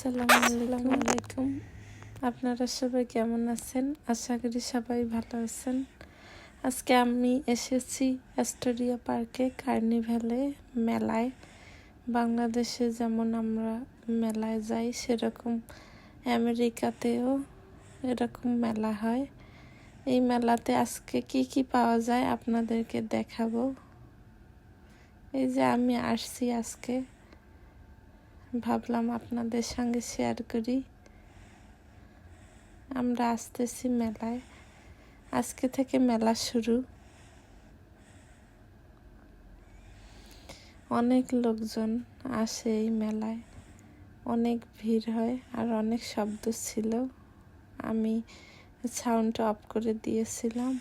আসসালামু আলাইকুম। আপনারা সবাই কেমন আছেন? আশা করি সবাই ভালো আছেন। আজকে আমি এসেছি অ্যাস্টোরিয়া পার্কে কার্নিভ্যালে মেলায়। বাংলাদেশে যেমন আমরা মেলায় যাই, সেরকম আমেরিকাতেও এরকম মেলা হয়। এই মেলাতে আজকে কি কি পাওয়া যায় আপনাদেরকে দেখাবো। এই যে আমি আসছি আজকে। ভাবলাম আপনাদের সঙ্গে শেয়ার করি। আমরা আসতেছি মেলায়। আজকে থেকে মেলা শুরু। অনেক লোকজন আসে এই মেলায়। অনেক ভিড় হয় আর অনেক শব্দ ছিল। আমি সাউন্ড অফ করে দিয়েছিলাম।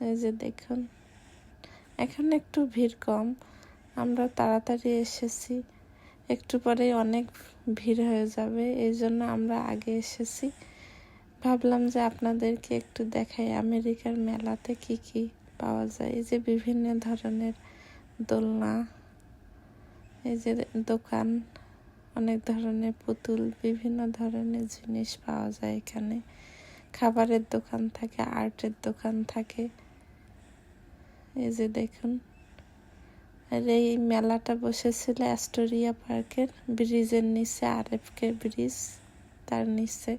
এই যে দেখুন। এখন একটু ভিড় কম। আমরা তাড়াতাড়ি এসেছি। একটু পরে অনেক ভিড় হয়ে যাবে, এই জন্য আমরা আগে এসেছি। ভাবলাম যে আপনাদেরকে একটু দেখাই আমেরিকার মেলাতে কি কি পাওয়া যায়। এই যে বিভিন্ন ধরনের দোলনা, এই যে দোকান, অনেক ধরনের পুতুল, বিভিন্ন ধরনের জিনিস পাওয়া যায় এখানে। খাবারের দোকান থাকে, আর্টের দোকান থাকে। এই যে দেখুন। আর এই মেলাটা বসেছিল অ্যাস্টোরিয়া পার্কের। ব্রিজের নিচে আর কে ব্রিজ, তার নিচে।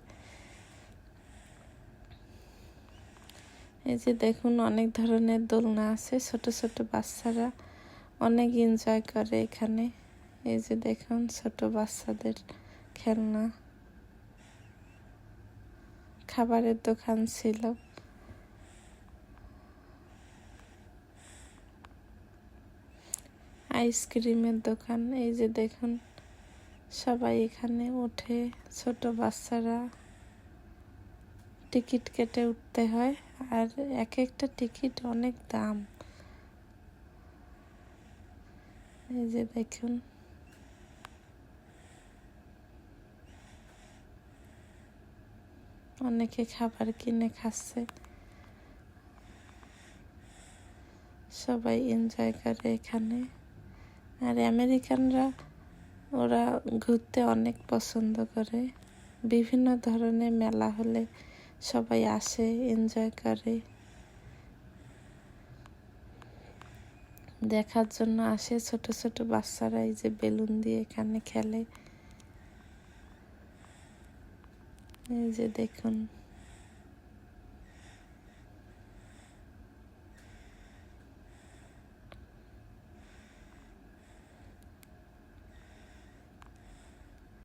এই যে দেখুন, অনেক ধরনের দোলনা আছে, ছোট ছোট বাচ্চারা অনেক এনজয় করে এখানে। এই যে দেখুন, ছোট বাচ্চাদের খেলনা। খাবারের দোকান ছিল। আইসক্রিমের দোকান, এই যে দেখুন সবাই এখানে ওঠে, ছোট বাচ্চারা। টিকিট কেটে উঠতে হয়, আর এক একটা টিকিট অনেক দাম। এই যে দেখুন। অনেকে খাবার কিনে খাচ্ছে। সবাই এনজয় করে এখানে। আর আমেরিকানরা ওরা ঘুরতে অনেক পছন্দ করে। বিভিন্ন ধরনের মেলা হলে সবাই আসে এনজয় করে। দেখার জন্য আসে ছোট ছোট বাচ্চারা, এই যে বেলুন দিয়ে এখানে খেলে। এই যে দেখুন।